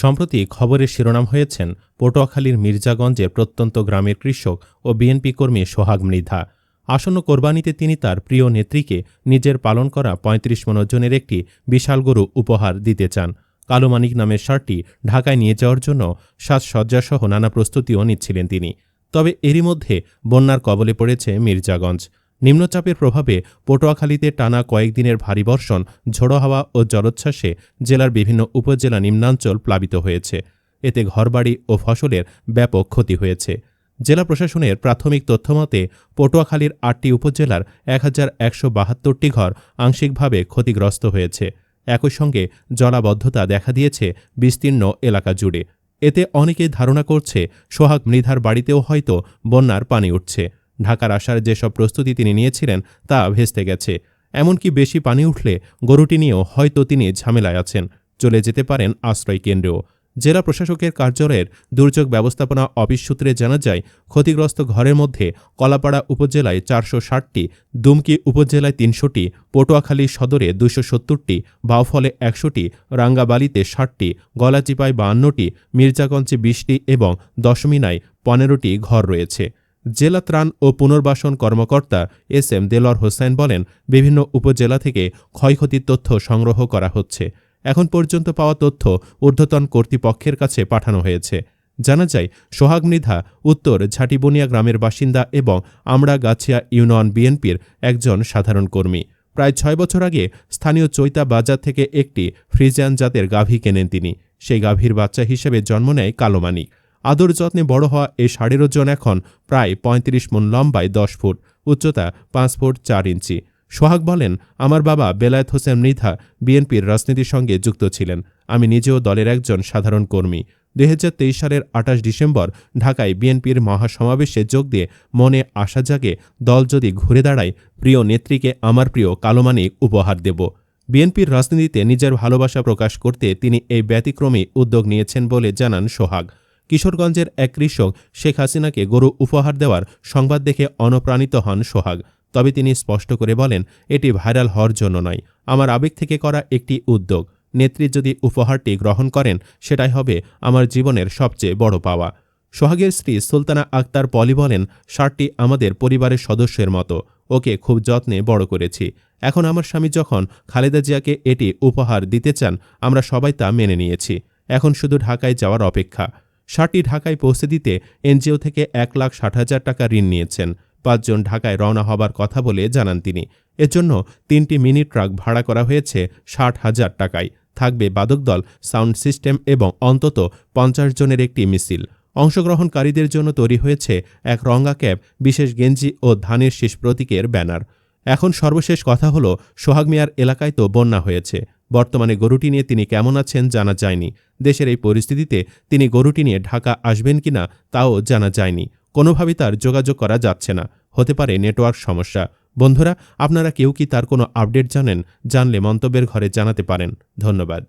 সম্প্রতি খবরের শিরোনাম হয়েছেন পটুয়াখালীর মির্জাগঞ্জের প্রত্যন্ত গ্রামের কৃষক ও বিএনপি কর্মী সোহাগ মৃধা। আসন্ন কোরবানিতে তিনি তার প্রিয় নেত্রীকে নিজের পালন করা পঁয়ত্রিশ মনোজনের একটি বিশাল গরু উপহার দিতে চান। কালোমানিক নামের শার্টটি ঢাকায় নিয়ে যাওয়ার জন্য সাজসজ্জাসহ নানা প্রস্তুতিও নিচ্ছিলেন তিনি। তবে এরই মধ্যে বন্যার কবলে পড়েছে মির্জাগঞ্জ। নিম্নচাপের প্রভাবে পটুয়াখালীতে টানা কয়েকদিনের ভারী বর্ষণ, ঝোড়ো হাওয়া ও জলোচ্ছ্বাসে জেলার বিভিন্ন উপজেলা নিম্নাঞ্চল প্লাবিত হয়েছে। এতে ঘরবাড়ি ও ফসলের ব্যাপক ক্ষতি হয়েছে। জেলা প্রশাসনের প্রাথমিক তথ্যমতে পটুয়াখালীর আটটি উপজেলার এক হাজার একশো বাহাত্তরটি ঘর আংশিকভাবে ক্ষতিগ্রস্ত হয়েছে। একই সঙ্গে জলাবদ্ধতা দেখা দিয়েছে বিস্তীর্ণ এলাকা জুড়ে। এতে অনেকেই ধারণা করছে, সোহাগ মৃধার বাড়িতেও হয়তো বন্যার পানি উঠছে। ঢাকার আসার যেসব প্রস্তুতি তিনি নিয়েছিলেন তা ভেস্তে গেছে। এমনকি বেশি পানি উঠলে গরুটি নিয়েও হয়তো তিনি ঝামেলায় আছেন। চলে যেতে পারেন আশ্রয় কেন্দ্রেও। জেলা প্রশাসকের কার্যালয়ের দুর্যোগ ব্যবস্থাপনা অফিস সূত্রে জানা যায়, ক্ষতিগ্রস্ত ঘরের মধ্যে কলাপাড়া উপজেলায় চারশো ষাটটি, দুমকি উপজেলায় তিনশোটি, পটুয়াখালী সদরে দুশো সত্তরটি, বাউফলে একশোটি, রাঙ্গাবালিতে ষাটটি, গলাচিপায় বাহান্নটি, মির্জাগঞ্জে বিশটি এবং দশমিনায় পনেরোটি ঘর রয়েছে। জেলা ত্রাণ ও পুনর্বাসন কর্মকর্তা এস এম দেলর হোসেন বলেন, বিভিন্ন উপজেলা থেকে ক্ষয়ক্ষতির তথ্য সংগ্রহ করা হচ্ছে। এখন পর্যন্ত পাওয়া তথ্য ঊর্ধ্বতন কর্তৃপক্ষের কাছে পাঠানো হয়েছে। জানা যায়, সোহাগ মৃধা উত্তর ঝাটিবনিয়া গ্রামের বাসিন্দা এবং আমড়াগাছিয়া ইউনিয়ন বিএনপির একজন সাধারণ কর্মী। প্রায় ছয় বছর আগে স্থানীয় চৈতা বাজার থেকে একটি ফ্রিজিয়ান জাতের গাভী কেনেন তিনি। সেই গাভীর বাচ্চা হিসেবে জন্ম নেয় কালোমানিক আদর যত্নে বড় হওয়া এই ষাঁড়ের ওজন এখন প্রায় পঁয়ত্রিশ মন লম্বায় দশ ফুট, উচ্চতা পাঁচ ফুট চার ইঞ্চি। সোহাগ বলেন, আমার বাবা বেলায়েত হোসেন মৃধা বিএনপির রাজনীতির সঙ্গে যুক্ত ছিলেন। আমি নিজেও দলের একজন সাধারণ কর্মী। দুই হাজার তেইশ সালের আঠাশ ডিসেম্বর ঢাকায় বিএনপির মহাসমাবেশে যোগ দিয়ে মনে আশা জাগে, দল যদি ঘুরে দাঁড়ায়, প্রিয় নেত্রীকে আমার প্রিয় কালোমানিক উপহার দেব। বিএনপির রাজনীতিতে নিজের ভালোবাসা প্রকাশ করতে তিনি এই ব্যতিক্রমী উদ্যোগ নিয়েছেন বলে জানান সোহাগ। কিশোরগঞ্জের এক কৃষক শেখ হাসিনাকে গরু উপহার দেওয়ার সংবাদ দেখে অনুপ্রাণিত হন সোহাগ। তবে তিনি স্পষ্ট করে বলেন, এটি ভাইরাল হওয়ার জন্য নয়। আমার আবেগ থেকে করা একটি উদ্যোগ। নেত্রী যদি উপহারটি গ্রহণ করেন, সেটাই হবে আমার জীবনের সবচেয়ে বড় পাওয়া। সোহাগের স্ত্রী সুলতানা আক্তার পলি বলেন, শার্টটি আমাদের পরিবারের সদস্যের মতো। ওকে খুব যত্নে বড় করেছি। এখন আমার স্বামী যখন খালেদা জিয়াকে এটি উপহার দিতে চান, আমরা সবাই তা মেনে নিয়েছি। এখন শুধু ঢাকায় যাওয়ার অপেক্ষা। শার্টটি ঢাকায় পৌঁছে দিতে এনজিও থেকে এক লাখ ষাট হাজার টাকা ঋণ নিয়েছেন। পাঁচজন ঢাকায় রওনা হবার কথা বলে জানান তিনি। এজন্য তিনটি মিনি ট্রাক ভাড়া করা হয়েছে ষাট হাজার টাকায়। থাকবে বাদক দল, সাউন্ড সিস্টেম এবং অন্তত পঞ্চাশ জনের একটি মিছিল। অংশগ্রহণকারীদের জন্য তৈরি হয়েছে এক রঙা ক্যাব, বিশেষ গেঞ্জি ও ধানের শীষ প্রতীকের ব্যানার। এখন সর্বশেষ কথা হলো, সোহাগ মিয়ার এলাকায় তো বন্যা হয়েছে। বর্তমানে গরুটি নিয়ে তিনি কেমন আছেন জানা যায়নি। দেশের এই পরিস্থিতিতে তিনি গরুটি নিয়ে ঢাকা আসবেন কিনা তাও জানা যায়নি। কোনোভাবেই তার যোগাযোগ করা যাচ্ছে না। হতে পারে নেটওয়ার্ক সমস্যা। বন্ধুরা, আপনারা কেউ কি তার কোনো আপডেট জানেন? জানলে মন্তব্যের ঘরে জানাতে পারেন। ধন্যবাদ।